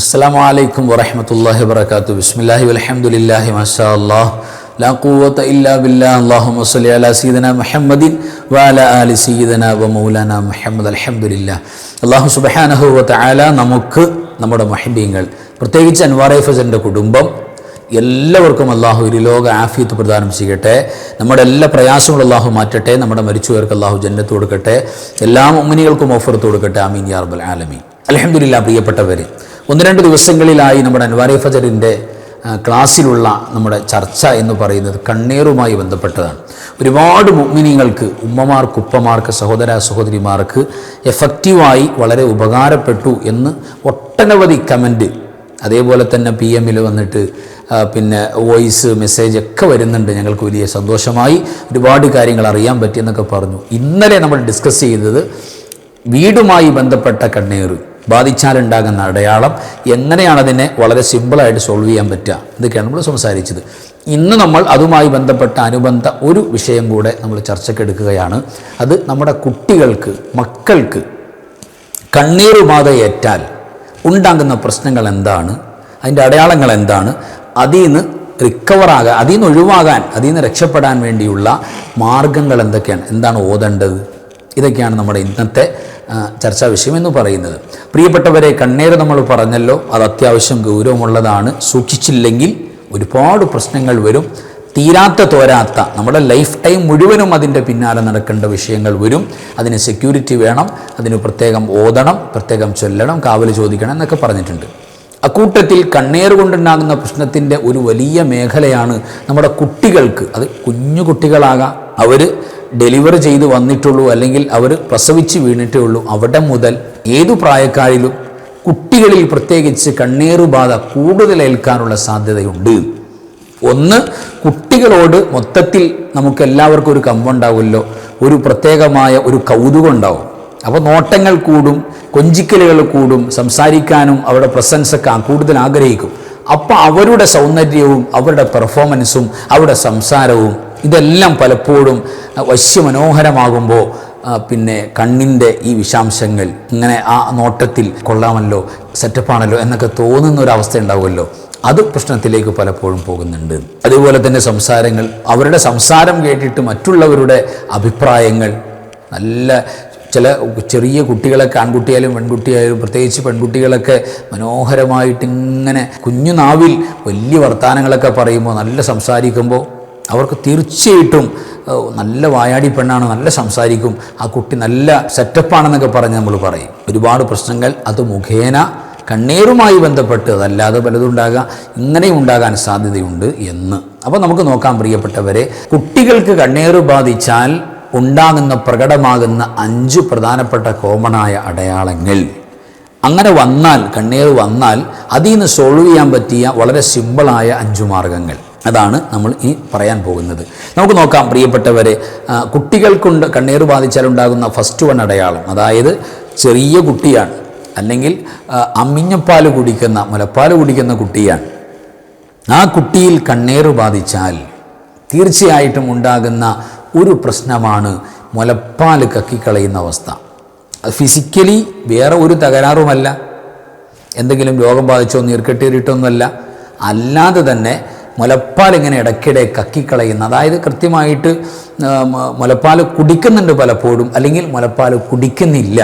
അസ്സാം വലൈക്കും വറഹമത്തല്ലാഹി വർക്കാത്തു ബിസ്മില്ലാഹി വലഹമുല്ലാഹി മാഷാ അല്ലാഹ് ഖുവത ഇല്ലാ ബില്ലാ. അല്ലാഹുമ്മ സ്വല്ലി അലാ സയ്യിദനാ മുഹമ്മദിൻ വഅലാ ആലി സയ്യിദനാ വമൗലാനാ മൗലാന മുഹമ്മദ്. അൽഹംദുലില്ലാ അല്ലാഹു സുബ്ഹാനഹു വതആല തആല നമുക്ക് നമ്മുടെ മഹിബീങ്ങൾ പ്രത്യേകിച്ച് അൻവാർ ഫസന്റെ കുടുംബം എല്ലാവർക്കും അള്ളാഹു ഒരു ലോക ആഫിയത്ത് പ്രദാനം ചെയ്യട്ടെ. നമ്മുടെ എല്ലാ പ്രയാസങ്ങളും അള്ളാഹു മാറ്റട്ടെ. നമ്മുടെ മരിച്ചവർക്ക് അള്ളാഹു ജന്നത്ത് കൊടുക്കട്ടെ. എല്ലാ ഉമ്മനികൾക്കും ഓഫർത്ത് കൊടുക്കട്ടെ ആമീൻ യാ റബ്ബൽ ആലമീൻ. അലഹമില്ല പ്രിയപ്പെട്ടവർ ഒന്ന് രണ്ട് ദിവസങ്ങളിലായി നമ്മുടെ അൻവാരി ഫജറിന്റെ ക്ലാസ്സിലുള്ള നമ്മുടെ ചർച്ച എന്ന് പറയുന്നത് കണ്ണീറുമായി ബന്ധപ്പെട്ടതാണ്. ഒരുപാട് മുഗ്മിനിങ്ങൾക്ക് ഉമ്മമാർക്ക് ഉപ്പമാർക്ക് സഹോദര സഹോദരിമാർക്ക് എഫക്റ്റീവായി വളരെ ഉപകാരപ്പെട്ടു എന്ന് ഒട്ടനവധി കമന്റ് അതേപോലെ തന്നെ പി എമ്മിൽ വന്നിട്ട് പിന്നെ വോയിസ് മെസ്സേജ് ഒക്കെ വരുന്നുണ്ട്. ഞങ്ങൾക്ക് വലിയ സന്തോഷമായി ഒരുപാട് കാര്യങ്ങൾ അറിയാൻ പറ്റിയെന്നൊക്കെ പറഞ്ഞു. ഇന്നലെ നമ്മൾ ഡിസ്കസ് ചെയ്തത് വീടുമായി ബന്ധപ്പെട്ട കണ്ണീർ ബാധിച്ചാലുണ്ടാകുന്ന അടയാളം എങ്ങനെയാണ് അതിനെ വളരെ സിമ്പിളായിട്ട് സോൾവ് ചെയ്യാൻ പറ്റുക? ഇതൊക്കെയാണ് നമ്മൾ സംസാരിച്ചത്. ഇന്ന് നമ്മൾ അതുമായി ബന്ധപ്പെട്ട അനുബന്ധ ഒരു വിഷയം കൂടെ നമ്മൾ ചർച്ചയ്ക്കെടുക്കുകയാണ് അത് നമ്മുടെ കുട്ടികൾക്ക് മക്കൾക്ക് കണ്ണീറുബാധ ഏറ്റാൽ ഉണ്ടാകുന്ന പ്രശ്നങ്ങൾ എന്താണ്? അതിന്റെ അടയാളങ്ങൾ എന്താണ്? അതിൽ നിന്ന് റിക്കവറാകാൻ അതിൽ നിന്ന് ഒഴിവാകാൻ അതിൽ നിന്ന് രക്ഷപ്പെടാൻ വേണ്ടിയുള്ള മാർഗങ്ങൾ എന്തൊക്കെയാണ്? എന്താണ് ഓതേണ്ടത്? ഇതൊക്കെയാണ് നമ്മുടെ ഇന്നത്തെ ചർച്ചാ വിഷയം എന്ന് പറയുന്നത്. പ്രിയപ്പെട്ടവരെ കണ്ണീര് നമ്മൾ പറഞ്ഞല്ലോ അത് അത്യാവശ്യം ഗൗരവമുള്ളതാണ്. സൂക്ഷിച്ചില്ലെങ്കിൽ ഒരുപാട് പ്രശ്നങ്ങൾ വരും. തീരാത്ത തോരാത്ത നമ്മുടെ ലൈഫ് ടൈം മുഴുവനും അതിന്റെ പിന്നാലെ നടക്കേണ്ട വിഷയങ്ങൾ വരും. അതിന് സെക്യൂരിറ്റി വേണം അതിന് പ്രത്യേകം ഓതണം പ്രത്യേകം ചൊല്ലണം കാവൽ ചോദിക്കണം എന്നൊക്കെ പറഞ്ഞിട്ടുണ്ട്. അക്കൂട്ടത്തിൽ കണ്ണീർ കൊണ്ടുണ്ടാകുന്ന പ്രശ്നത്തിന്റെ ഒരു വലിയ മേഖലയാണ് നമ്മുടെ കുട്ടികൾക്ക്. അത് കുഞ്ഞു കുട്ടികളാകാം. അവർ ഡെലിവറി ചെയ്ത് വന്നിട്ടുള്ളൂ അല്ലെങ്കിൽ അവർ പ്രസവിച്ച് വീണിട്ടേ ഉള്ളൂ. അവിടെ മുതൽ ഏതു പ്രായക്കാരിലും കുട്ടികളിൽ പ്രത്യേകിച്ച് കണ്ണീറുബാധ കൂടുതൽ ഏൽക്കാനുള്ള സാധ്യതയുണ്ട്. ഒന്ന് കുട്ടികളോട് മൊത്തത്തിൽ നമുക്ക് എല്ലാവർക്കും ഒരു കമ്പുണ്ടാവുമല്ലോ. ഒരു പ്രത്യേകമായ ഒരു കൗതുകം ഉണ്ടാവും അപ്പോൾ നോട്ടങ്ങൾ കൂടും കൊഞ്ചിക്കലുകൾ കൂടും സംസാരിക്കാനും അവരുടെ പ്രസൻസൊക്കെ കൂടുതൽ ആഗ്രഹിക്കും. അപ്പോൾ അവരുടെ സൗന്ദര്യവും അവരുടെ പെർഫോമൻസും അവരുടെ സംസാരവും ഇതെല്ലാം പലപ്പോഴും വശ്യമനോഹരമാകുമ്പോൾ പിന്നെ കണ്ണിന്റെ ഈ വിഷാംശങ്ങൾ ഇങ്ങനെ ആ നോട്ടത്തിൽ കൊള്ളാമല്ലോ സെറ്റപ്പാണല്ലോ എന്നൊക്കെ തോന്നുന്ന ഒരു അവസ്ഥ ഉണ്ടാവുമല്ലോ. അത് പ്രശ്നത്തിലേക്ക് പലപ്പോഴും പോകുന്നുണ്ട്. അതുപോലെ തന്നെ സംസാരങ്ങൾ അവരുടെ സംസാരം കേട്ടിട്ട് മറ്റുള്ളവരുടെ അഭിപ്രായങ്ങൾ നല്ല ചില ചെറിയ കുട്ടികളൊക്കെ ആൺകുട്ടിയായാലും പെൺകുട്ടിയായാലും പ്രത്യേകിച്ച് പെൺകുട്ടികളൊക്കെ മനോഹരമായിട്ട് ഇങ്ങനെ കുഞ്ഞുനാവിൽ വലിയ വർത്തമാനങ്ങളൊക്കെ പറയുമ്പോൾ നല്ല സംസാരിക്കുമ്പോൾ അവർക്ക് തീർച്ചയായിട്ടും നല്ല വായാടി പെണ്ണാണ് നല്ല സംസാരിക്കും. ആ കുട്ടി നല്ല സെറ്റപ്പാണെന്നൊക്കെ പറഞ്ഞ് നമ്മൾ പറയും. ഒരുപാട് പ്രശ്നങ്ങൾ അത് മുഖേന കണ്ണീറുമായി ബന്ധപ്പെട്ട് അതല്ലാതെ പലതുണ്ടാകാം ഇങ്ങനെ ഉണ്ടാകാൻ സാധ്യതയുണ്ട് എന്ന്. അപ്പോൾ നമുക്ക് നോക്കാം പ്രിയപ്പെട്ടവരെ. കുട്ടികൾക്ക് കണ്ണീറ് ബാധിച്ചാൽ ഉണ്ടാകുന്ന പ്രകടമാകുന്ന അഞ്ച് പ്രധാനപ്പെട്ട കോമണായ അടയാളങ്ങൾ. അങ്ങനെ വന്നാൽ കണ്ണീർ വന്നാൽ അതിൽ നിന്ന് സോൾവ് ചെയ്യാൻ പറ്റിയ വളരെ സിമ്പിളായ അഞ്ചു മാർഗങ്ങൾ. അതാണ് നമ്മൾ ഇനി പറയാൻ പോകുന്നത്. നമുക്ക് നോക്കാം പ്രിയപ്പെട്ടവരെ കുട്ടികൾക്കുണ്ട് കണ്ണീർ ബാധിച്ചാൽ ഉണ്ടാകുന്ന ഫസ്റ്റ് വൺ അടയാളം. അതായത് ചെറിയ കുട്ടിയാണ് അല്ലെങ്കിൽ അമ്മിഞ്ഞപ്പാൽ കുടിക്കുന്ന മുലപ്പാൽ കുടിക്കുന്ന കുട്ടിയാണ്. ആ കുട്ടിയിൽ കണ്ണീർ ബാധിച്ചാൽ തീർച്ചയായിട്ടും ഉണ്ടാകുന്ന ഒരു പ്രശ്നമാണ് മുലപ്പാൽ കക്കിക്കളയുന്ന അവസ്ഥ. അത് ഫിസിക്കലി വേറെ ഒരു തകരാറുമല്ല. എന്തെങ്കിലും രോഗം ബാധിച്ചോ നീർക്കെട്ടേറിയിട്ടൊന്നുമല്ല അല്ലാതെ തന്നെ മുലപ്പാൽ ഇങ്ങനെ ഇടയ്ക്കിടെ കക്കിക്കളയുന്ന അതായത് കൃത്യമായിട്ട് മുലപ്പാൽ കുടിക്കുന്നുണ്ട് പലപ്പോഴും അല്ലെങ്കിൽ മുലപ്പാൽ കുടിക്കുന്നില്ല.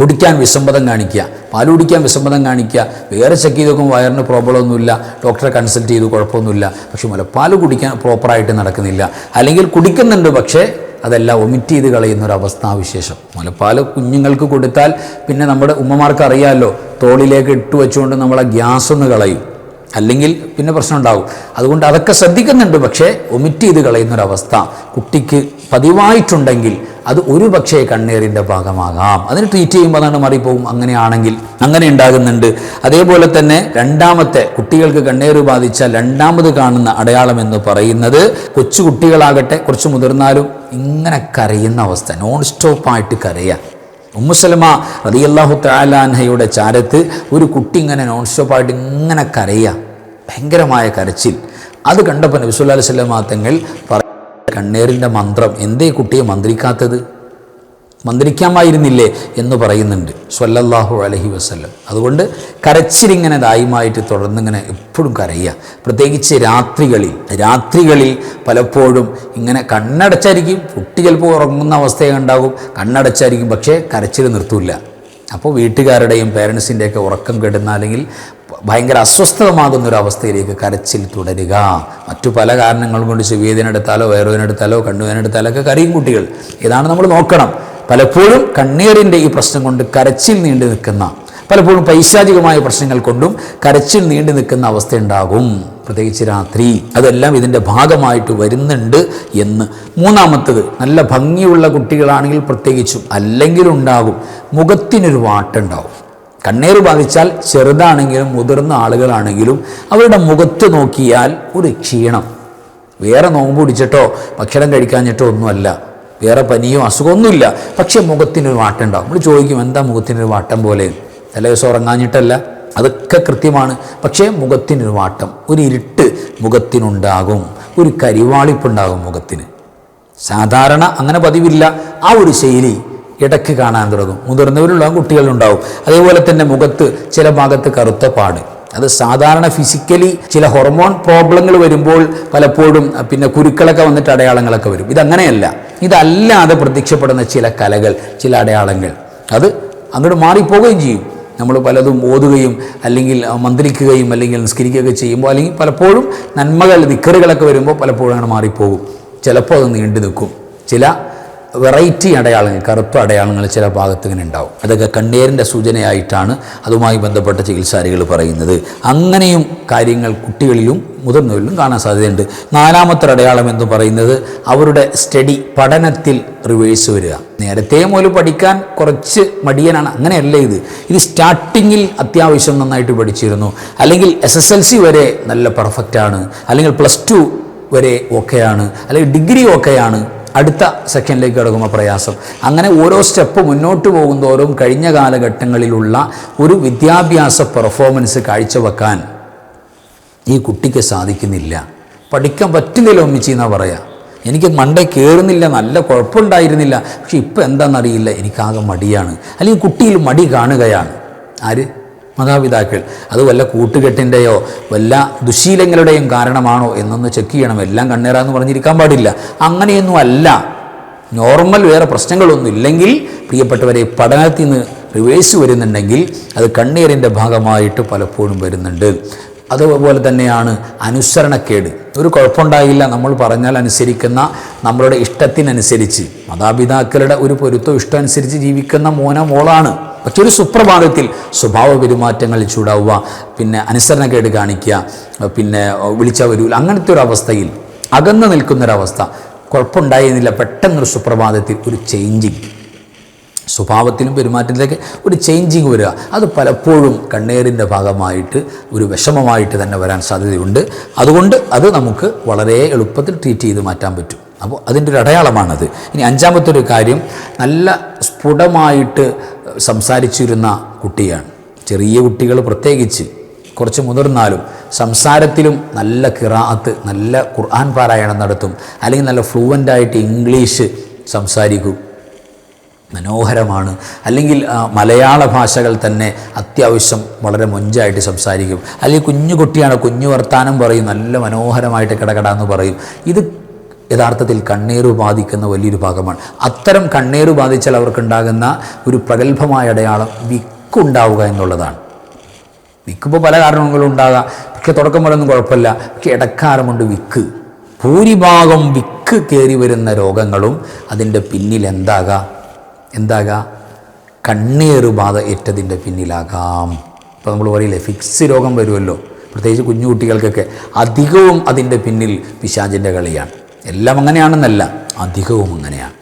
കുടിക്കാൻ വിസമ്മതം കാണിക്കുക പാൽ കുടിക്കാൻ വിസമ്മതം കാണിക്കുക വേറെ ചെക്ക് ചെയ്ത് നോക്കുമ്പോൾ വയറിന് പ്രോബ്ലമൊന്നുമില്ല ഡോക്ടറെ കൺസൾട്ട് ചെയ്തു കുഴപ്പമൊന്നുമില്ല പക്ഷെ മുലപ്പാൽ കുടിക്കാൻ പ്രോപ്പറായിട്ട് നടക്കുന്നില്ല. അല്ലെങ്കിൽ കുടിക്കുന്നുണ്ട് പക്ഷേ അതെല്ലാം ഒമിറ്റ് ചെയ്ത് കളയുന്ന ഒരു അവസ്ഥാവിശേഷം മുലപ്പാൽ കുഞ്ഞുങ്ങൾക്ക് കൊടുത്താൽ പിന്നെ നമ്മുടെ ഉമ്മമാർക്ക് അറിയാമല്ലോ തോളിലേക്ക് ഇട്ട് വെച്ചുകൊണ്ട് നമ്മളെ ഗ്യാസ് ഒന്ന് കളയും. അല്ലെങ്കിൽ പിന്നെ പ്രശ്നം ഉണ്ടാവും അതുകൊണ്ട് അതൊക്കെ ശ്രദ്ധിക്കുന്നുണ്ട്. പക്ഷേ ഒമിറ്റ് ചെയ്ത് കളയുന്നൊരവസ്ഥ കുട്ടിക്ക് പതിവായിട്ടുണ്ടെങ്കിൽ അത് ഒരു പക്ഷേ കണ്ണീറിന്റെ ഭാഗമാകാം. അതിന് ട്രീറ്റ് ചെയ്യുമ്പോൾ അതാണ് മാറിപ്പോകും. അങ്ങനെയാണെങ്കിൽ അങ്ങനെ ഉണ്ടാകുന്നുണ്ട്. അതേപോലെ തന്നെ രണ്ടാമത്തെ കുട്ടികൾക്ക് കണ്ണീർ ബാധിച്ച രണ്ടാമത് കാണുന്ന അടയാളം എന്ന് പറയുന്നത് കൊച്ചു കുട്ടികളാകട്ടെ കുറച്ച് മുതിർന്നാലും ഇങ്ങനെ കരയുന്ന അവസ്ഥ. നോൺ സ്റ്റോപ്പായിട്ട് കരയുക. ഉമ്മുസലമ റതിയല്ലാഹു താലാൻഹയുടെ ചാരത്ത് ഒരു കുട്ടി ഇങ്ങനെ നോൺ സ്റ്റോപ്പായിട്ട് ഇങ്ങനെ കരയുക ഭയങ്കരമായ കരച്ചിൽ. അത് കണ്ടപ്പോൾ നബിസുല്ലാ സ്വലമാ തങ്ങൾ പറ കണ്ണേറിന്റെ മന്ത്രം. എന്തേ കുട്ടിയെ മന്ത്രിക്കാത്തത്? മന്ത്രിക്കാമായിരുന്നില്ലേ എന്ന് പറയുന്നുണ്ട്. സ്വല്ലല്ലാഹു അലഹി വസ്ല്ലം. അതുകൊണ്ട് കരച്ചിലിങ്ങനെ ദായമായിട്ട് തുടർന്നിങ്ങനെ എപ്പോഴും കരയുക. പ്രത്യേകിച്ച് രാത്രികളിൽ. രാത്രികളിൽ പലപ്പോഴും ഇങ്ങനെ കണ്ണടച്ചായിരിക്കും. കുട്ടി ചിലപ്പോൾ ഉറങ്ങുന്ന അവസ്ഥയൊക്കെ ഉണ്ടാകും. കണ്ണടച്ചായിരിക്കും. പക്ഷേ കരച്ചിൽ നിർത്തൂല. അപ്പോൾ വീട്ടുകാരുടെയും പേരൻസിന്റെയൊക്കെ ഉറക്കം കെടുന്ന അല്ലെങ്കിൽ ഭയങ്കര അസ്വസ്ഥതമാകുന്ന ഒരു അവസ്ഥയിലേക്ക് കരച്ചിൽ തുടരുക. മറ്റു പല കാരണങ്ങൾ കൊണ്ട് ചെവിയതിനെടുത്താലോ വയറുവേനെടുത്താലോ കണ്ണുവേനെടുത്താലോ ഒക്കെ കരയും കുട്ടികൾ. ഇതാണ് നമ്മൾ നോക്കണം. പലപ്പോഴും കണ്ണീറിന്റെ ഈ പ്രശ്നം കൊണ്ട് കരച്ചിൽ നീണ്ടു നിൽക്കുന്ന പലപ്പോഴും പൈശാചികമായ പ്രശ്നങ്ങൾ കൊണ്ടും കരച്ചിൽ നീണ്ടു നിൽക്കുന്ന അവസ്ഥയുണ്ടാകും പ്രത്യേകിച്ച് രാത്രി അതെല്ലാം ഇതിന്റെ ഭാഗമായിട്ട് വരുന്നുണ്ട് എന്ന്. മൂന്നാമത്തത് നല്ല ഭംഗിയുള്ള കുട്ടികളാണെങ്കിൽ പ്രത്യേകിച്ചും അല്ലെങ്കിൽ ഉണ്ടാകും മുഖത്തിനൊരു വാട്ടുണ്ടാവും. കണ്ണീർ ബാധിച്ചാൽ ചെറുതാണെങ്കിലും മുതിർന്ന ആളുകളാണെങ്കിലും അവരുടെ മുഖത്ത് നോക്കിയാൽ ഒരു ക്ഷീണം. വേറെ നോമ്പ് പിടിച്ചിട്ടോ ഭക്ഷണം കഴിക്കാഞ്ഞിട്ടോ ഒന്നുമല്ല. വേറെ പനിയോ അസുഖമൊന്നുമില്ല. പക്ഷേ മുഖത്തിനൊരു വാട്ടം ഉണ്ടാവും നമ്മൾ ചോദിക്കും എന്താ മുഖത്തിനൊരു വാട്ടം പോലെ? തലേ ദിവസം ഉറങ്ങാഞ്ഞിട്ടല്ല. അതൊക്കെ കൃത്യമാണ്. പക്ഷേ മുഖത്തിനൊരു വാട്ടം ഒരു ഇരുട്ട് മുഖത്തിനുണ്ടാകും. ഒരു കരിവാളിപ്പുണ്ടാകും മുഖത്തിന്. സാധാരണ അങ്ങനെ പതിവില്ല. ആ ഒരു ശൈലി ഇടയ്ക്ക് കാണാൻ തുടങ്ങും. മുതിർന്നവരുള്ള കുട്ടികളുണ്ടാവും അതേപോലെ തന്നെ മുഖത്ത് ചില ഭാഗത്ത് കറുത്ത പാട്. അത് സാധാരണ ഫിസിക്കലി ചില ഹോർമോൺ പ്രോബ്ലങ്ങൾ വരുമ്പോൾ പലപ്പോഴും പിന്നെ കുരുക്കളൊക്കെ വന്നിട്ട് അടയാളങ്ങളൊക്കെ വരും. ഇതങ്ങനെയല്ല. ഇതല്ലാതെ പ്രത്യക്ഷപ്പെടുന്ന ചില കലകൾ ചില അടയാളങ്ങൾ. അത് അങ്ങോട്ട് മാറിപ്പോവുകയും ചെയ്യും. നമ്മൾ പലതും ഓതുകയും അല്ലെങ്കിൽ മന്ത്രിക്കുകയും അല്ലെങ്കിൽ നിസ്കരിക്കുകയൊക്കെ ചെയ്യുമ്പോൾ അല്ലെങ്കിൽ പലപ്പോഴും നന്മകൾ നിക്കറുകളൊക്കെ വരുമ്പോൾ പലപ്പോഴും അങ്ങനെ മാറിപ്പോകും. ചിലപ്പോൾ അത് നീണ്ടു നിൽക്കും ചില വെറൈറ്റി അടയാളങ്ങൾ കറുത്ത അടയാളങ്ങൾ ചില ഭാഗത്ത് ഇങ്ങനെ ഉണ്ടാവും. അതൊക്കെ കണ്ണീരിന്റെ സൂചനയായിട്ടാണ് അതുമായി ബന്ധപ്പെട്ട ചികിത്സാരികൾ പറയുന്നത്. അങ്ങനെയും കാര്യങ്ങൾ കുട്ടികളിലും മുതിർന്നവരിലും കാണാൻ സാധ്യതയുണ്ട്. നാലാമത്തെ അടയാളം എന്ന് പറയുന്നത് അവരുടെ സ്റ്റഡി പഠനത്തിൽ റിവേഴ്സ് വരിക. നേരത്തെ മുതൽ പഠിക്കാൻ കുറച്ച് മടിയനാണ്. അങ്ങനെയല്ല ഇത്. ഇത് സ്റ്റാർട്ടിങ്ങിൽ അത്യാവശ്യം നന്നായിട്ട് പഠിച്ചിരുന്നു. അല്ലെങ്കിൽ എസ് എസ് എൽ സി വരെ നല്ല പെർഫെക്റ്റാണ് അല്ലെങ്കിൽ പ്ലസ് ടു വരെ ഓക്കെയാണ് അല്ലെങ്കിൽ ഡിഗ്രി ഓക്കെയാണ് അടുത്ത സെക്ഷനിലേക്ക് കിടക്കുമ്പോൾ പ്രയാസം. അങ്ങനെ ഓരോ സ്റ്റെപ്പ് മുന്നോട്ട് പോകുന്തോറും കഴിഞ്ഞ കാലഘട്ടങ്ങളിലുള്ള ഒരു വിദ്യാഭ്യാസ പെർഫോമൻസ് കാഴ്ചവെക്കാൻ ഈ കുട്ടിക്ക് സാധിക്കുന്നില്ല. പഠിക്കാൻ പറ്റുന്നില്ല ഒന്നിച്ച് എന്നാ പറയാം. എനിക്ക് മണ്ടേ കയറുന്നില്ല നല്ല കുഴപ്പമുണ്ടായിരുന്നില്ല. പക്ഷെ ഇപ്പം എന്താണെന്നറിയില്ല. എനിക്കാകെ മടിയാണ്. അല്ലെങ്കിൽ കുട്ടിയിൽ മടി കാണുകയാണ്. ആര്? മാതാപിതാക്കൾ. അത് വല്ല കൂട്ടുകെട്ടിന്റെയോ വല്ല ദുശീലങ്ങളുടെയും കാരണമാണോ എന്നൊന്ന് ചെക്ക് ചെയ്യണം. എല്ലാം കണ്ണേറാന്ന് പറഞ്ഞിരിക്കാൻ പാടില്ല. അങ്ങനെയൊന്നും അല്ല. നോർമൽ വേറെ പ്രശ്നങ്ങളൊന്നും ഇല്ലെങ്കിൽ പ്രിയപ്പെട്ടവരെ പഠനത്തിൽ നിന്ന് റിവേഴ്സ് വരുന്നുണ്ടെങ്കിൽ അത് കണ്ണീരിന്റെ ഭാഗമായിട്ട് പലപ്പോഴും വരുന്നുണ്ട്. അതുപോലെ തന്നെയാണ് അനുസരണക്കേട്. ഒരു കുഴപ്പമുണ്ടായില്ല നമ്മൾ പറഞ്ഞാൽ അനുസരിക്കുന്ന നമ്മളുടെ ഇഷ്ടത്തിനനുസരിച്ച്. മാതാപിതാക്കളുടെ ഒരു പൊരുത്തം ഇഷ്ടം അനുസരിച്ച് ജീവിക്കുന്ന മോന മോളാണ്. പക്ഷെ ഒരു സുപ്രഭാതത്തിൽ സ്വഭാവ പെരുമാറ്റങ്ങൾ ചൂടാവുക പിന്നെ അനുസരണക്കേട് കാണിക്കുക പിന്നെ വിളിച്ച വരൂല. അങ്ങനത്തെ ഒരു അവസ്ഥയിൽ അകന്നു നിൽക്കുന്നൊരവസ്ഥ. കുഴപ്പമുണ്ടായിരുന്നില്ല പെട്ടെന്നൊരു സുപ്രഭാതത്തിൽ ഒരു ചേഞ്ചിങ് സ്വഭാവത്തിലും പെരുമാറ്റത്തിലേക്ക് ഒരു ചേഞ്ചിങ് വരിക. അത് പലപ്പോഴും കണ്ണേറിന്റെ ഭാഗമായിട്ട് ഒരു വിഷമമായിട്ട് തന്നെ വരാൻ സാധ്യതയുണ്ട്. അതുകൊണ്ട് അത് നമുക്ക് വളരെ എളുപ്പത്തിൽ ട്രീറ്റ് ചെയ്ത് മാറ്റാൻ പറ്റും. അപ്പോൾ അതിന്റെ ഒരു അടയാളമാണത്. ഇനി അഞ്ചാമത്തെ ഒരു കാര്യം നല്ല സ്ഫുടമായിട്ട് സംസാരിച്ചിരുന്ന കുട്ടിയാണ്. ചെറിയ കുട്ടികൾ പ്രത്യേകിച്ച് കുറച്ച് മുതിർന്നാലും സംസാരത്തിലും നല്ല കിറാത്ത് നല്ല ഖുർആൻ പാരായണം നടത്തും. അല്ലെങ്കിൽ നല്ല ഫ്ലുവന്റായിട്ട് ഇംഗ്ലീഷ് സംസാരിക്കും. മനോഹരമാണ്. അല്ലെങ്കിൽ മലയാള ഭാഷകൾ തന്നെ അത്യാവശ്യം വളരെ മൊഞ്ചായിട്ട് സംസാരിക്കും. അല്ലെങ്കിൽ കുഞ്ഞു കുട്ടിയാണ് കുഞ്ഞു വർത്താനം പറയും നല്ല മനോഹരമായിട്ട് കിടകട എന്ന് പറയും. ഇത് യഥാർത്ഥത്തിൽ കണ്ണീർ ബാധിക്കുന്ന വലിയൊരു ഭാഗമാണ്. അത്തരം കണ്ണീർ ബാധിച്ചാൽ അവർക്കുണ്ടാകുന്ന ഒരു പ്രഗത്ഭമായ അടയാളം വിക്കുണ്ടാവുക എന്നുള്ളതാണ്. വിക്കിപ്പോൾ പല കാരണങ്ങളും ഉണ്ടാകാം. പക്ഷേ തുടക്കം പോലൊന്നും കുഴപ്പമില്ല. പക്ഷെ ഇടക്കാലമുണ്ട് വിക്ക്. ഭൂരിഭാഗം വിക്ക് കയറി വരുന്ന രോഗങ്ങളും അതിന്റെ പിന്നിൽ എന്താകാം? എന്താകാം? കണ്ണീർ ബാധ ഏറ്റതിന്റെ പിന്നിലാകാം. ഇപ്പോൾ നമ്മൾ പറയില്ലേ ഫിക്സ് രോഗം വരുമല്ലോ. പ്രത്യേകിച്ച് കുഞ്ഞു കുട്ടികൾക്കൊക്കെ അധികവും അതിന്റെ പിന്നിൽ പിശാചിന്റെ കളിയാണ്. എല്ലാം അങ്ങനെയാണെന്നല്ല അധികവും അങ്ങനെയാണ്.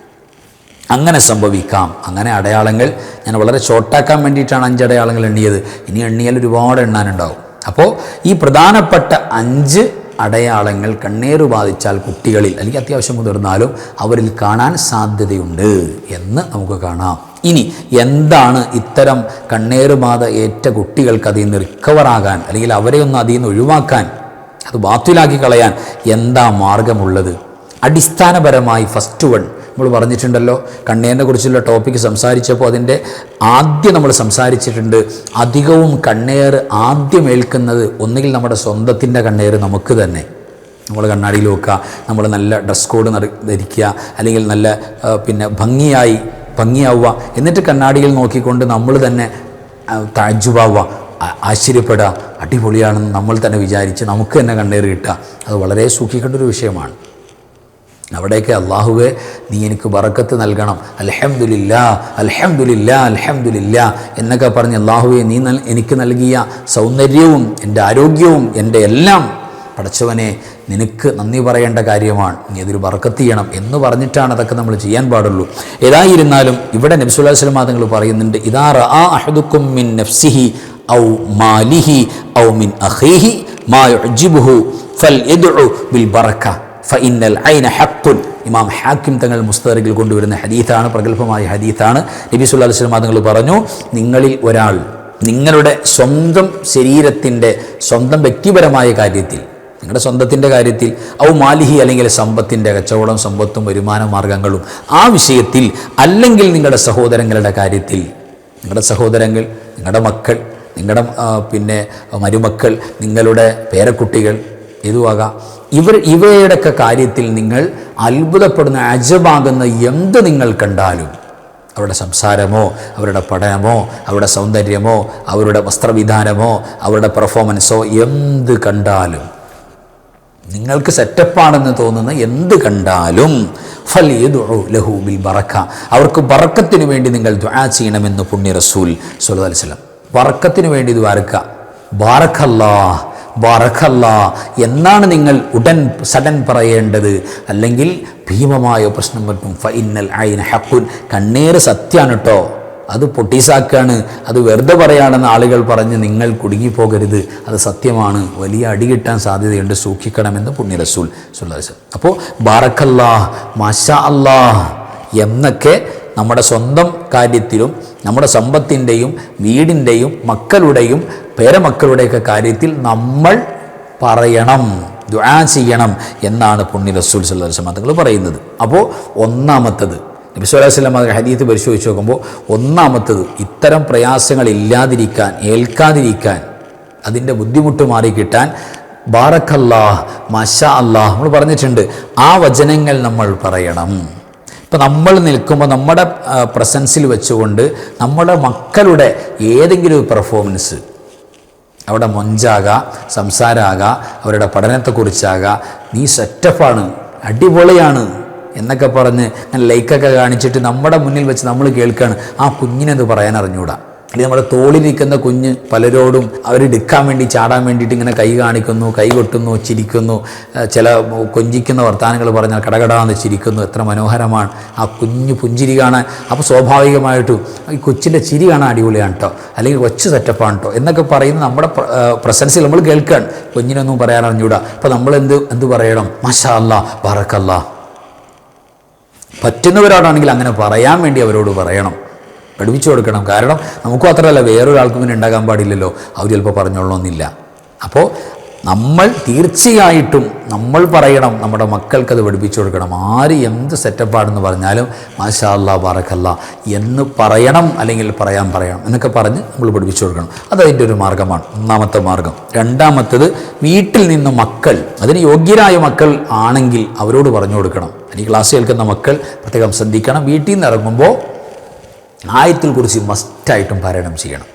അങ്ങനെ സംഭവിക്കാം. അങ്ങനെ അടയാളങ്ങൾ ഞാൻ വളരെ ഷോർട്ടാക്കാൻ വേണ്ടിയിട്ടാണ് അഞ്ച് അടയാളങ്ങൾ എണ്ണിയത്. ഇനി എണ്ണിയാൽ ഒരുപാട് എണ്ണാനുണ്ടാവും. അപ്പോൾ ഈ പ്രധാനപ്പെട്ട അഞ്ച് അടയാളങ്ങൾ കണ്ണീർ ബാധിച്ചാൽ കുട്ടികളിൽ അല്ലെങ്കിൽ അത്യാവശ്യം മുതിർന്നാലും അവരിൽ കാണാൻ സാധ്യതയുണ്ട് എന്ന് നമുക്ക് കാണാം. ഇനി എന്താണ് ഇത്തരം കണ്ണേറുബാധ ബാധ ഏറ്റ കുട്ടികൾക്ക് അതിൽ നിന്ന് റിക്കവറാകാൻ അല്ലെങ്കിൽ അവരെ ഒന്ന് അതിൽ നിന്ന് ഒഴിവാക്കാൻ അത് ബാത്തിലാക്കി കളയാൻ എന്താ മാർഗമുള്ളത്? അടിസ്ഥാനപരമായി ഫസ്റ്റ് വൺ നമ്മൾ പറഞ്ഞിട്ടുണ്ടല്ലോ. കണ്ണീരിനെ കുറിച്ചുള്ള ടോപ്പിക്ക് സംസാരിച്ചപ്പോൾ അതിന്റെ ആദ്യം നമ്മൾ സംസാരിച്ചിട്ടുണ്ട് അധികവും കണ്ണേർ ആദ്യം ഏൽക്കുന്നത് ഒന്നുകിൽ നമ്മുടെ സ്വന്തത്തിന്റെ കണ്ണേർ നമുക്ക് തന്നെ. നമ്മൾ കണ്ണാടിയിൽ വെക്കുക നമ്മൾ നല്ല ഡ്രസ് കോഡ് ധരിക്കുക അല്ലെങ്കിൽ നല്ല പിന്നെ ഭംഗിയായി ഭംഗിയാവുക. എന്നിട്ട് കണ്ണാടിയിൽ നോക്കിക്കൊണ്ട് നമ്മൾ തന്നെ താജുബാവുക ആശ്ചര്യപ്പെടുക അടിപൊളിയാണെന്ന് നമ്മൾ തന്നെ വിചാരിച്ച് നമുക്ക് തന്നെ കണ്ണേറ് കിട്ടുക. അത് വളരെ സൂക്ഷിക്കേണ്ട ഒരു വിഷയമാണ്. അവിടെയൊക്കെ അള്ളാഹുവെ നീ എനിക്ക് വറക്കത്ത് നൽകണം. അൽഹംദുലില്ല അൽഹംദുലില്ല അൽഹംദുലില്ല എന്നൊക്കെ പറഞ്ഞ് അള്ളാഹുവെ നീ എനിക്ക് നൽകിയ സൗന്ദര്യവും എന്റെ ആരോഗ്യവും എന്റെ എല്ലാം പടച്ചവനെ നിനക്ക് നന്ദി പറയേണ്ട കാര്യമാണ്. നീ അതിൽ വറക്കത്ത് ചെയ്യണം എന്ന് പറഞ്ഞിട്ടാണ് അതൊക്കെ നമ്മൾ ചെയ്യാൻ പാടുള്ളൂ. ഏതായിരുന്നാലും ഇവിടെ നബ്സുല്ലാ സ്വലം തങ്ങൾ പറയുന്നുണ്ട് ഇതാ ആ അഹദുക്കും മിൻ നഫ്സിഹി ഔ മാലിഹി ഔ മിൻ അഖീഹി മാ യുഅ്ജിബുഹു ഫൽ ബിൽ ബറക്ക. ഫഇന്നൽ ഐന ഹക്കുൻ ഇമാം ഹാക്കിം തങ്ങൾ മുസ്തറിൽ കൊണ്ടുവരുന്ന ഹദീത്താണ് പ്രഗത്ഭമായ ഹദീത്താണ്. നബി സുല്ലാ വസല്ലം തങ്ങൾ പറഞ്ഞു നിങ്ങളിൽ ഒരാൾ നിങ്ങളുടെ സ്വന്തം ശരീരത്തിന്റെ സ്വന്തം വ്യക്തിപരമായ കാര്യത്തിൽ നിങ്ങളുടെ സ്വന്തത്തിന്റെ കാര്യത്തിൽ ഔ മാലിഹി അല്ലെങ്കിൽ സമ്പത്തിന്റെ കച്ചവടം സമ്പത്തും വരുമാന മാർഗങ്ങളും ആ വിഷയത്തിൽ അല്ലെങ്കിൽ നിങ്ങളുടെ സഹോദരങ്ങളുടെ കാര്യത്തിൽ നിങ്ങളുടെ സഹോദരങ്ങൾ നിങ്ങളുടെ മക്കൾ നിങ്ങളുടെ പിന്നെ മരുമക്കൾ നിങ്ങളുടെ പേരക്കുട്ടികൾ ഏതുവാകാം? ഇവർ ഇവയുടെയൊക്കെ കാര്യത്തിൽ നിങ്ങൾ അത്ഭുതപ്പെടുന്ന അജബാകുന്ന എന്ത് നിങ്ങൾ കണ്ടാലും അവരുടെ സംസാരമോ അവരുടെ പഠനമോ അവരുടെ സൗന്ദര്യമോ അവരുടെ വസ്ത്രവിധാനമോ അവരുടെ പെർഫോമൻസോ എന്ത് കണ്ടാലും നിങ്ങൾക്ക് സെറ്റപ്പാണെന്ന് തോന്നുന്ന എന്ത് കണ്ടാലും ഫൽ ലഹു ബിൽ ബറക്ക. അവർക്ക് ബറക്കത്തിന് വേണ്ടി നിങ്ങൾ ദ്വാ ചെയ്യണമെന്ന് പുണ്യ റസൂൽ സുലതലിസ്ലം ബറക്കത്തിന് വേണ്ടി ദ്വാരക്ക ബാറക്കല്ലാ ബാറക്കല്ലാ എന്നാണ് നിങ്ങൾ ഉടൻ സഡൻ പറയേണ്ടത്. അല്ലെങ്കിൽ ഭീമമായ പ്രശ്നം പറ്റും. ഫൈനൽ ഐന ഹക്കുൻ കണ്ണീര് സത്യാണ് കേട്ടോ അത് പൊട്ടീസാക്കാണ്. അത് വെറുതെ പറയാണെന്ന് ആളുകൾ പറഞ്ഞ് നിങ്ങൾ കുടുങ്ങിപ്പോകരുത്. അത് സത്യമാണ്. വലിയ അടി കിട്ടാൻ സാധ്യതയുണ്ട്. സൂക്ഷിക്കണമെന്ന് പുണ്യ റസൂൽ സുല്ലാസ് അപ്പോൾ ബാറക്കല്ലാ മാഷാ അല്ലാ എന്നൊക്കെ നമ്മുടെ സ്വന്തം കാര്യത്തിലും നമ്മുടെ സമ്പത്തിന്റെയും വീടിന്റെയും മക്കളുടെയും പേരമക്കളുടെയൊക്കെ കാര്യത്തിൽ നമ്മൾ പറയണം ദുആ ചെയ്യണം എന്നാണ് പുണ്യ റസൂൽ സല്ലാസ് തങ്ങൾ പറയുന്നത്. അപ്പോൾ ഒന്നാമത്തത് നബി അലൈഹി വസല്ലം ഹദീത്ത് പരിശോധിച്ച് നോക്കുമ്പോൾ ഒന്നാമത്തത് ഇത്തരം പ്രയാസങ്ങൾ ഇല്ലാതിരിക്കാൻ ഏൽക്കാതിരിക്കാൻ അതിന്റെ ബുദ്ധിമുട്ട് മാറി കിട്ടാൻ ബാറക്കല്ലാഹ് മഷ അല്ലാഹ് നമ്മൾ പറഞ്ഞിട്ടുണ്ട്. ആ വചനങ്ങൾ നമ്മൾ പറയണം. ഇപ്പം നമ്മൾ നിൽക്കുമ്പോൾ നമ്മുടെ പ്രസൻസിൽ വെച്ചുകൊണ്ട് നമ്മുടെ മക്കളുടെ ഏതെങ്കിലും ഒരു പെർഫോമൻസ് അവിടെ മൊഞ്ചാകാം സംസാരമാകാം അവരുടെ പഠനത്തെക്കുറിച്ചാകാം നീ സെറ്റപ്പാണ് അടിപൊളിയാണ് എന്നൊക്കെ പറഞ്ഞ് ലൈക്കൊക്കെ കാണിച്ചിട്ട് നമ്മുടെ മുന്നിൽ വെച്ച് നമ്മൾ കേൾക്കുകയാണ് ആ കുഞ്ഞിനെന്ത് പറയാൻ അറിഞ്ഞൂടാ അല്ലെങ്കിൽ നമ്മുടെ തോളിലിരിക്കുന്ന കുഞ്ഞ് പലരോടും അവർ എടുക്കാൻ വേണ്ടി ചാടാൻ വേണ്ടിയിട്ട് ഇങ്ങനെ കൈ കാണിക്കുന്നു കൈ കൊട്ടുന്നു ചിരിക്കുന്നു. ചില കൊഞ്ചിക്കുന്ന വർത്തമാനങ്ങൾ പറഞ്ഞാൽ കടകടാന്ന് ചിരിക്കുന്നു. എത്ര മനോഹരമാണ്. ആ കുഞ്ഞു പുഞ്ചിരി കാണാൻ അപ്പോൾ സ്വാഭാവികമായിട്ടും ഈ കൊച്ചിന്റെ ചിരി കാണാൻ അടിപൊളിയാണ് കേട്ടോ അല്ലെങ്കിൽ കൊച്ചു സെറ്റപ്പാണ് കേട്ടോ എന്നൊക്കെ പറയുന്ന നമ്മുടെ പ്രസൻസിൽ നമ്മൾ കേൾക്കുകയാണ് കുഞ്ഞിനൊന്നും പറയാൻ അറിഞ്ഞൂടാ അപ്പോൾ നമ്മൾ എന്ത് എന്ത് പറയണം? മഷാ അല്ലാ ബറക്കല്ലാ. പറ്റുന്നവരോടാണെങ്കിൽ അങ്ങനെ പറയാൻ വേണ്ടി അവരോട് പറയണം. പഠിപ്പിച്ചു കൊടുക്കണം. കാരണം നമുക്കും അത്രയല്ല വേറൊരാൾക്കും ഇങ്ങനെ ഉണ്ടാകാൻ പാടില്ലല്ലോ. അവർ ചിലപ്പോൾ പറഞ്ഞോളണമെന്നില്ല അപ്പോൾ നമ്മൾ തീർച്ചയായിട്ടും നമ്മൾ പറയണം നമ്മുടെ മക്കൾക്കത് പഠിപ്പിച്ചു കൊടുക്കണം. ആര് എന്ത് സെറ്റപ്പാണെന്ന് പറഞ്ഞാലും മാഷാ അല്ലാ എന്ന് പറയണം അല്ലെങ്കിൽ പറയാൻ പറയണം എന്നൊക്കെ പറഞ്ഞ് നമ്മൾ പഠിപ്പിച്ചു കൊടുക്കണം. അതതിന്റെ ഒരു മാർഗമാണ്. ഒന്നാമത്തെ മാർഗം. രണ്ടാമത്തത് വീട്ടിൽ നിന്ന് മക്കൾ അതിന് യോഗ്യരായ മക്കൾ ആണെങ്കിൽ അവരോട് പറഞ്ഞു കൊടുക്കണം. ഈ ക്ലാസ് കേൾക്കുന്ന മക്കൾ പ്രത്യേകം ശ്രദ്ധിക്കണം. വീട്ടിൽ നിന്ന് ഇറങ്ങുമ്പോൾ ആയത്തിൽ കുറിച്ച് മസ്റ്റായിട്ടും പാരായണം ചെയ്യണം.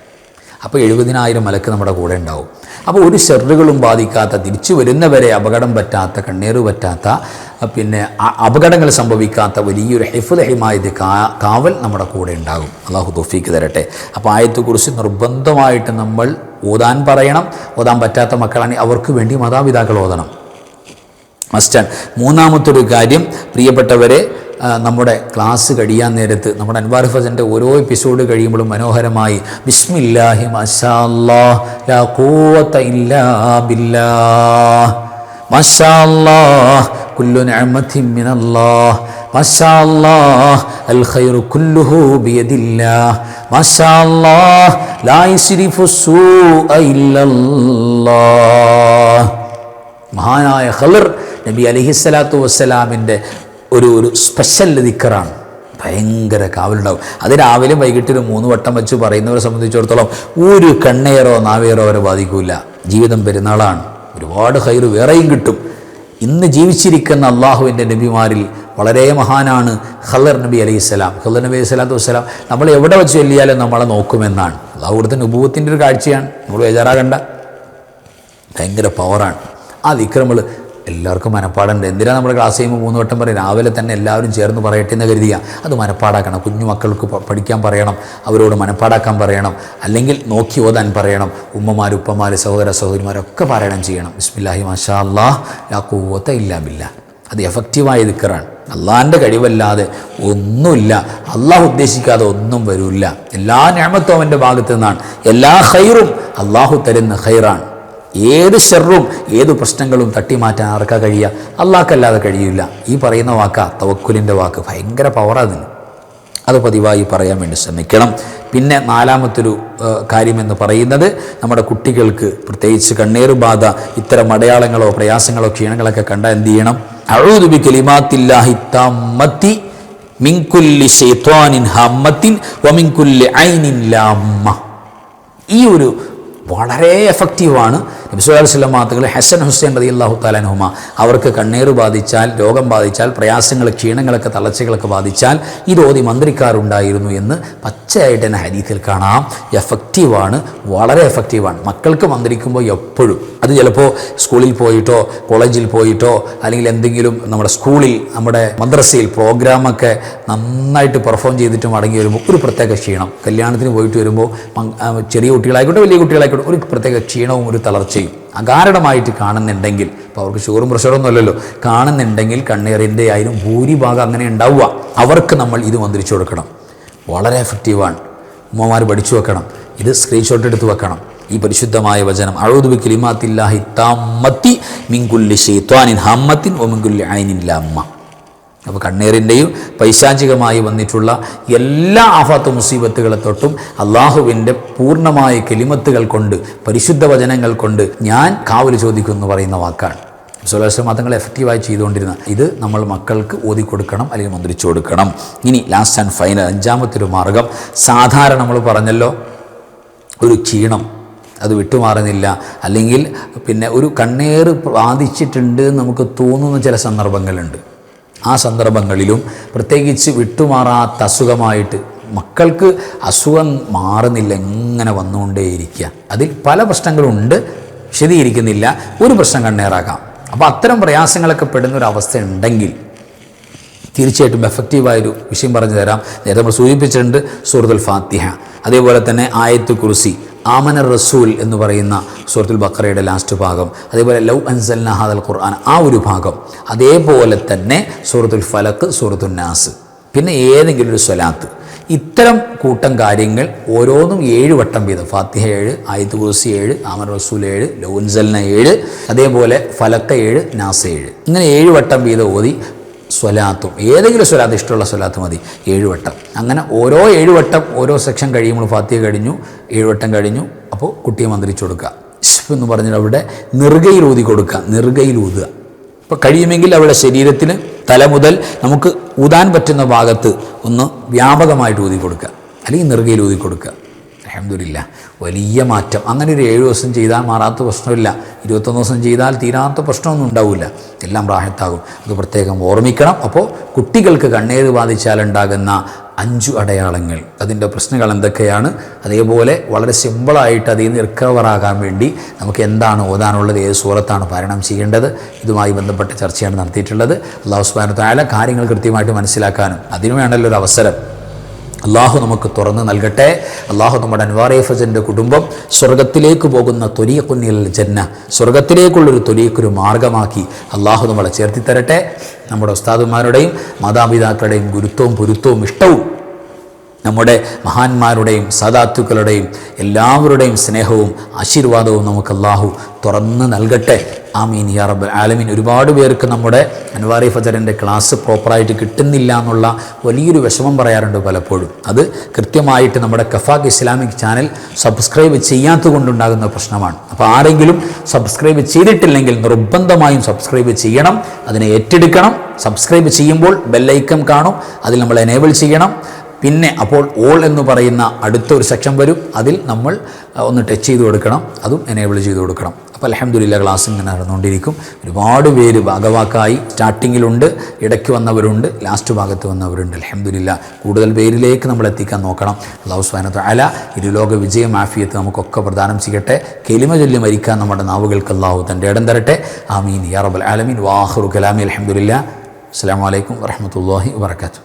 അപ്പോൾ എഴുപതിനായിരം മലക്ക് നമ്മുടെ കൂടെ ഉണ്ടാവും. അപ്പോൾ ഒരു ഷെറുകളും ബാധിക്കാത്ത തിരിച്ചു വരുന്നവരെ അപകടം പറ്റാത്ത കണ്ണീർ പറ്റാത്ത പിന്നെ അപകടങ്ങൾ സംഭവിക്കാത്ത വലിയൊരു ഹെഫുലഹിമായത് കാവൽ നമ്മുടെ കൂടെ ഉണ്ടാകും. അള്ളാഹു തോഫീക്ക് തരട്ടെ. അപ്പോൾ ആയത്തെക്കുറിച്ച് നിർബന്ധമായിട്ട് നമ്മൾ ഓതാൻ പറയണം. ഓതാൻ പറ്റാത്ത മക്കളാണെങ്കിൽ അവർക്ക് വേണ്ടി മാതാപിതാക്കൾ ഓതണം. മസ്റ്റാൻ മൂന്നാമത്തൊരു കാര്യം പ്രിയപ്പെട്ടവരെ നമ്മുടെ ക്ലാസ് കഴിയാൻ നേരത്ത് നമ്മുടെ അൻവാർ ഫസന്റെ ഓരോ എപ്പിസോഡ് കഴിയുമ്പോഴും മനോഹരമായി ബിസ്മില്ലാഹി ഇല്ലാ കുല്ലു മിനല്ലാഹ് മഹാനായ ഖലർ നബി അലിഹിസ്സലാത്തു വസ്സലാമിന്റെ ഒരു ഒരു സ്പെഷ്യൽ ദിക്കറാണ് ഭയങ്കര കാവലുണ്ടാവും. അത് രാവിലെ വൈകിട്ട് ഒരു മൂന്ന് വട്ടം വെച്ച് പറയുന്നവരെ സംബന്ധിച്ചിടത്തോളം ഒരു കണ്ണേറോ നാവേറോ അവരെ ബാധിക്കില്ല ജീവിതം പെരുന്നാളാണ്. ഒരുപാട് ഹൈറ് വേറെയും കിട്ടും. ഇന്ന് ജീവിച്ചിരിക്കുന്ന അള്ളാഹുവിന്റെ നബിമാരിൽ വളരെ മഹാനാണ് ഖലർ നബി അലൈഹി സ്വലാം. ഖലർ നബി അലൈഹി സ്വലാത്തു വസ്സലാം നമ്മൾ എവിടെ വെച്ച് ചൊല്ലിയാലും നമ്മളെ നോക്കുമെന്നാണ്. അള്ളാഹു കൊടുത്ത നുപൂവത്തിന്റെ ഒരു കാഴ്ചയാണ്. നമ്മൾ വേജാറാകണ്ട ഭയങ്കര പവറാണ് ആ വിക്രമൾ എല്ലാവർക്കും മനപ്പാടുണ്ട്. എന്തിനാണ് നമ്മൾ ക്ലാസ് ചെയ്യുമ്പോൾ മൂന്ന് വട്ടം പറയും രാവിലെ തന്നെ എല്ലാവരും ചേർന്ന് പറയട്ടെ എന്ന് കരുതിയ. അത് മനപ്പാടാക്കണം. കുഞ്ഞു മക്കൾക്ക് പഠിക്കാൻ പറയണം. അവരോട് മനപ്പാടാക്കാൻ പറയണം. അല്ലെങ്കിൽ നോക്കി ഓതാൻ പറയണം. ഉമ്മമാർ ഉപ്പമാർ സഹോദര സഹോദരിമാരൊക്കെ പറയണം ചെയ്യണം. ബിസ്മില്ലാഹി മാഷാ അള്ളാഹ് ലാ കൂവത്ത ഇല്ലാ ബില്ല. അത് എഫക്റ്റീവായ ദിക്കറാണ്. അള്ളാഹിന്റെ കഴിവല്ലാതെ ഒന്നുമില്ല. അള്ളാഹു ഉദ്ദേശിക്കാതെ ഒന്നും വരില്ല. എല്ലാ ഞാമത്വം അവന്റെ ഭാഗത്തു നിന്നാണ്. എല്ലാ ഹൈറും അള്ളാഹു തരുന്ന ഹൈറാണ് ഏത് ഷെറും ഏത് പ്രശ്നങ്ങളും തട്ടിമാറ്റാൻ ആർക്കാ കഴിയുക? അള്ളാഹ്ക്കല്ലാതെ കഴിയില്ല ഈ പറയുന്ന വാക്കാ തവക്കുലിന്റെ വാക്ക്. ഭയങ്കര പവറാതിന് അത് പതിവായി പറയാൻ വേണ്ടി ശ്രമിക്കണം. പിന്നെ നാലാമത്തൊരു കാര്യമെന്ന് പറയുന്നത് നമ്മുടെ കുട്ടികൾക്ക് പ്രത്യേകിച്ച് കണ്ണീർ ബാധ ഇത്തരം അടയാളങ്ങളോ പ്രയാസങ്ങളോ ക്ഷീണങ്ങളൊക്കെ കണ്ടാൽ എന്ത് ചെയ്യണം? അഴുതുബി കലിമാത്തില്ലാഹി തമ്മത്തി മിൻകുല്ലി ഷെയ്ത്വാനിൻ ഹമ്മത്തിൻ വമിൻകുല്ലി ഐനിൻ ലാമ്മ. ഈ ഒരു വളരെ എഫക്റ്റീവാണ് നബിസ്വല്ലാ മാത്തുകൾ ഹസൻ ഹുസൈൻ റതി അള്ളാഹു താലാനുഹുമ അവർക്ക് കണ്ണീർ ബാധിച്ചാൽ രോഗം ബാധിച്ചാൽ പ്രയാസങ്ങൾ ക്ഷീണങ്ങളൊക്കെ തളർച്ചകളൊക്കെ ബാധിച്ചാൽ ഇത് ഓതി മന്ത്രിക്കാറുണ്ടായിരുന്നു എന്ന് പച്ചയായിട്ട് തന്നെ ഹരീത്തിൽ കാണാം. എഫക്റ്റീവാണ് വളരെ എഫക്റ്റീവാണ് മക്കൾക്ക് മന്ത്രിക്കുമ്പോൾ എപ്പോഴും അത് ചിലപ്പോൾ സ്കൂളിൽ പോയിട്ടോ കോളേജിൽ പോയിട്ടോ അല്ലെങ്കിൽ എന്തെങ്കിലും നമ്മുടെ സ്കൂളിൽ നമ്മുടെ മദ്രസയിൽ പ്രോഗ്രാമൊക്കെ നന്നായിട്ട് പെർഫോം ചെയ്തിട്ട് മടങ്ങി വരുമ്പോൾ ഒരു പ്രത്യേക ക്ഷീണം. കല്യാണത്തിന് പോയിട്ട് വരുമ്പോൾ ചെറിയ കുട്ടികളായിക്കോട്ടെ വലിയ കുട്ടികളായിക്കോട്ടെ ഒരു പ്രത്യേക ക്ഷീണവും ഒരു തളർച്ചയും. അകാരണമായിട്ട് കാണുന്നുണ്ടെങ്കിൽ അപ്പോൾ അവർക്ക് ഷുഗറും പ്രഷറൊന്നും അല്ലല്ലോ. കാണുന്നുണ്ടെങ്കിൽ കണ്ണീറിന്റെ ആയാലും ഭൂരിഭാഗം അങ്ങനെ ഉണ്ടാവുക. അവർക്ക് നമ്മൾ ഇത് മന്ത്രിച്ചു കൊടുക്കണം. വളരെ എഫക്റ്റീവാണ് ഉമ്മമാർ പഠിച്ചു വെക്കണം. ഇത് സ്ക്രീൻഷോട്ട് എടുത്ത് വെക്കണം. ഈ പരിശുദ്ധമായ വചനം അഴുതുബി കിലിമാത്തില്ലാഹി താമത്തി മിങ്കുല്ലി ഷെയ്ത്വാനിൻ ഹമ്മത്തിൻ ഒമിങ്കുല്ലി ഐനിൻ ലമ്മ. അപ്പോൾ കണ്ണീറിന്റെയും പൈശാചികമായി വന്നിട്ടുള്ള എല്ലാ ആഫാത്ത് മുസീബത്തുകളെ തൊട്ടും അള്ളാഹുവിന്റെ പൂർണമായ കെലിമത്തുകൾ കൊണ്ട് പരിശുദ്ധ വചനങ്ങൾ കൊണ്ട് ഞാൻ കാവൽ ചോദിക്കുന്നു പറയുന്ന വാക്കാണ്. സുലഭ മതങ്ങൾ എഫക്റ്റീവായി ചെയ്തുകൊണ്ടിരുന്ന ഇത് നമ്മൾ മക്കൾക്ക് ഓതി കൊടുക്കണം അല്ലെങ്കിൽ മന്ത്രിച്ചു കൊടുക്കണം. ഇനി ലാസ്റ്റ് ആൻഡ് ഫൈനൽ അഞ്ചാമത്തെ ഒരു മാർഗം. സാധാരണ നമ്മൾ പറഞ്ഞല്ലോ ഒരു ക്ഷീണം അത് വിട്ടുമാറുന്നില്ല. അല്ലെങ്കിൽ പിന്നെ ഒരു കണ്ണേറ് ബാധിച്ചിട്ടുണ്ട് നമുക്ക് തോന്നുന്ന ചില സന്ദർഭങ്ങളുണ്ട്. ആ സന്ദർഭങ്ങളിലും പ്രത്യേകിച്ച് വിട്ടുമാറാത്ത അസുഖമായിട്ട് മക്കൾക്ക് അസുഖം മാറുന്നില്ല എങ്ങനെ വന്നുകൊണ്ടേയിരിക്കുക. അതിൽ പല പ്രശ്നങ്ങളുണ്ട് ശരിയിരിക്കുന്നില്ല ഒരു പ്രശ്നം കണ്ണേറാക്കാം. അപ്പോൾ അത്തരം പ്രയാസങ്ങളൊക്കെ പെടുന്ന ഒരു അവസ്ഥ ഉണ്ടെങ്കിൽ തീർച്ചയായിട്ടും എഫക്റ്റീവായൊരു വിഷയം പറഞ്ഞു തരാം. നേരത്തെ നമ്മൾ സൂചിപ്പിച്ചിട്ടുണ്ട് സൂറത്തുൽ ഫാത്തിഹ. അതേപോലെ തന്നെ ആയത്ത് കുർസി ആമന റസൂൽ എന്ന് പറയുന്ന സൂറത്തുൽ ബക്കറയുടെ ലാസ്റ്റ് ഭാഗം. അതേപോലെ ലൗ അൻസൽ നഹാദൽ ഖുർആൻ ആ ഒരു ഭാഗം. അതേപോലെ തന്നെ സൂറത്തുൽ ഫലക്ക് സൂറത്തുൽ നാസ്. പിന്നെ ഏതെങ്കിലും ഒരു സ്വലാത്ത്. ഇത്തരം കൂട്ടം കാര്യങ്ങൾ ഓരോന്നും ഏഴ് വട്ടം വീതം. ഫാത്തിഹ ഏഴ് ആയത്ത് കുർസി ഏഴ് ആമൻ റസൂൽ ഏഴ് ലൗൻസൽന ഏഴ് അതേപോലെ ഫലക്ക ഏഴ് നാസ ഏഴ്. ഇങ്ങനെ ഏഴ് വട്ടം വീതം ഓതി സ്വലാത്തും. ഏതെങ്കിലും സ്വലാത്ത് ഇഷ്ടമുള്ള സ്വലാത്ത് മതി. ഏഴുവട്ടം അങ്ങനെ ഓരോ ഏഴുവട്ടം ഓരോ സെക്ഷൻ കഴിയുമ്പോൾ ഫാത്തിയ കഴിഞ്ഞു ഏഴുവട്ടം കഴിഞ്ഞു. അപ്പോൾ കുട്ടിയെ മന്ത്രിച്ചു കൊടുക്കുക. ഇഷ്ഫ് എന്ന് പറഞ്ഞാൽ അവിടെ നിറുകയിൽ ഊതി കൊടുക്കുക. നിറുകയിൽ ഊതുക. അപ്പോൾ കഴിയുമെങ്കിൽ അവിടെ ശരീരത്തിന് തല മുതൽ നമുക്ക് ഊതാൻ പറ്റുന്ന ഭാഗത്ത് ഒന്ന് വ്യാപകമായിട്ട് ഊതി കൊടുക്കുക. അല്ലെങ്കിൽ നിറുകയിൽ ഊതി കൊടുക്കുക. അലഹമില്ല വലിയ മാറ്റം. അങ്ങനെ ഒരു ഏഴ് ദിവസം ചെയ്താൽ മാറാത്ത പ്രശ്നമില്ല. ഇരുപത്തൊന്ന് ദിവസം ചെയ്താൽ തീരാത്ത പ്രശ്നമൊന്നും ഉണ്ടാവില്ല എല്ലാം റാഹത്താകും. അത് പ്രത്യേകം ഓർമ്മിക്കണം. അപ്പോൾ കുട്ടികൾക്ക് കണ്ണേറ് ബാധിച്ചാൽ ഉണ്ടാകുന്ന അഞ്ചു അടയാളങ്ങൾ. അതിന്റെ പ്രശ്നങ്ങൾ എന്തൊക്കെയാണ്? അതേപോലെ വളരെ സിമ്പിളായിട്ട് അതിൽ നിന്ന് റിക്കവറാകാൻ വേണ്ടി നമുക്ക് എന്താണ് ഓതാനുള്ളത് ഏത് സൂറത്താണ് പാരണം ചെയ്യേണ്ടത്? ഇതുമായി ബന്ധപ്പെട്ട ചർച്ചയാണ് നടത്തിയിട്ടുള്ളത്. അള്ളാഹു സുബാന കാര്യങ്ങൾ കൃത്യമായിട്ട് മനസ്സിലാക്കാനും അതിനു വേണ്ടല്ലോ ഒരു അവസരം. അള്ളാഹു നമുക്ക് തുറന്ന് നൽകട്ടെ. അള്ളാഹു നമ്മുടെ അൻവാറെ ഫജന്റെ കുടുംബം സ്വർഗത്തിലേക്ക് പോകുന്ന തൊലിയക്കുന്നിൽ ജന്ന സ്വർഗത്തിലേക്കുള്ളൊരു തൊലിയക്കൊരു മാർഗമാക്കി അള്ളാഹു നമ്മളെ ചേർത്തി തരട്ടെ നമ്മുടെ ഉസ്താദുമാരുടെയും മാതാപിതാക്കളുടെയും ഗുരുത്വവും പൊരുത്തവും ഇഷ്ടവും നമ്മുടെ മഹാന്മാരുടെയും സദാത്തുക്കളുടെയും എല്ലാവരുടെയും സ്നേഹവും ആശീർവാദവും നമുക്ക് അള്ളാഹു തുറന്ന് നൽകട്ടെ. ആമീൻ. യാ റബ്ബൽ ആലമീൻ. ഒരുപാട് പേർക്ക് നമ്മുടെ അൻവാറി ഫജറിന്റെ ക്ലാസ് പ്രോപ്പറായിട്ട് കിട്ടുന്നില്ല എന്നുള്ള വലിയൊരു വിഷമം പറയാറുണ്ട് പലപ്പോഴും. അത് കൃത്യമായിട്ട് നമ്മുടെ കഫാഖ് ഇസ്ലാമിക് ചാനൽ സബ്സ്ക്രൈബ് ചെയ്യാത്തത് കൊണ്ടുണ്ടാകുന്ന പ്രശ്നമാണ്. അപ്പോൾ ആരെങ്കിലും സബ്സ്ക്രൈബ് ചെയ്തിട്ടില്ലെങ്കിൽ നിർബന്ധമായും സബ്സ്ക്രൈബ് ചെയ്യണം. അതിനെ ഏറ്റെടുക്കണം. സബ്സ്ക്രൈബ് ചെയ്യുമ്പോൾ ബെല്ലൈക്കം കാണും. അതിൽ നമ്മൾ എനേബിൾ ചെയ്യണം. പിന്നെ അപ്പോൾ ഓൾ എന്ന് പറയുന്ന അടുത്ത ഒരു സെക്ഷൻ വരും. അതിൽ നമ്മൾ ഒന്ന് ടച്ച് ചെയ്ത് കൊടുക്കണം. അതും എനേബിൾ ചെയ്ത് കൊടുക്കണം. അപ്പോൾ അലഹമ്മദില്ല ക്ലാസ് ഇങ്ങനെ നടന്നുകൊണ്ടിരിക്കും. ഒരുപാട് പേര് ഭാഗവാക്കായി സ്റ്റാർട്ടിങ്ങിലുണ്ട് ഇടയ്ക്ക് വന്നവരുണ്ട് ലാസ്റ്റ് ഭാഗത്ത് വന്നവരുണ്ട്. അലഹമ്മദില്ല കൂടുതൽ പേരിലേക്ക് നമ്മൾ എത്തിക്കാൻ നോക്കണം. അള്ളാഹു സ്വാനത്ത് അല ഇരുലോക വിജയം ആഫിയത്ത് നമുക്കൊക്കെ പ്രദാനം ചെയ്യട്ടെ. കെലിമ ചൊല്ലി മരിക്കാൻ നമ്മുടെ നാവുകൾക്ക് അള്ളാഹു തന്റെ ഇടം തരട്ടെ. ആമീൻ. യാ റബ്ബൽ ആലമീൻ. വാഹുറു കലാമി. അലഹമ്മദില്ല അസ്സാം വലൈക്കും വരഹമത്തല്ലാഹി വാത്തു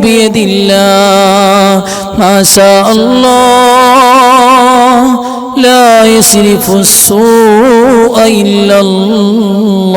بيدلا ما شاء الله لا يسرف السوء إلا الله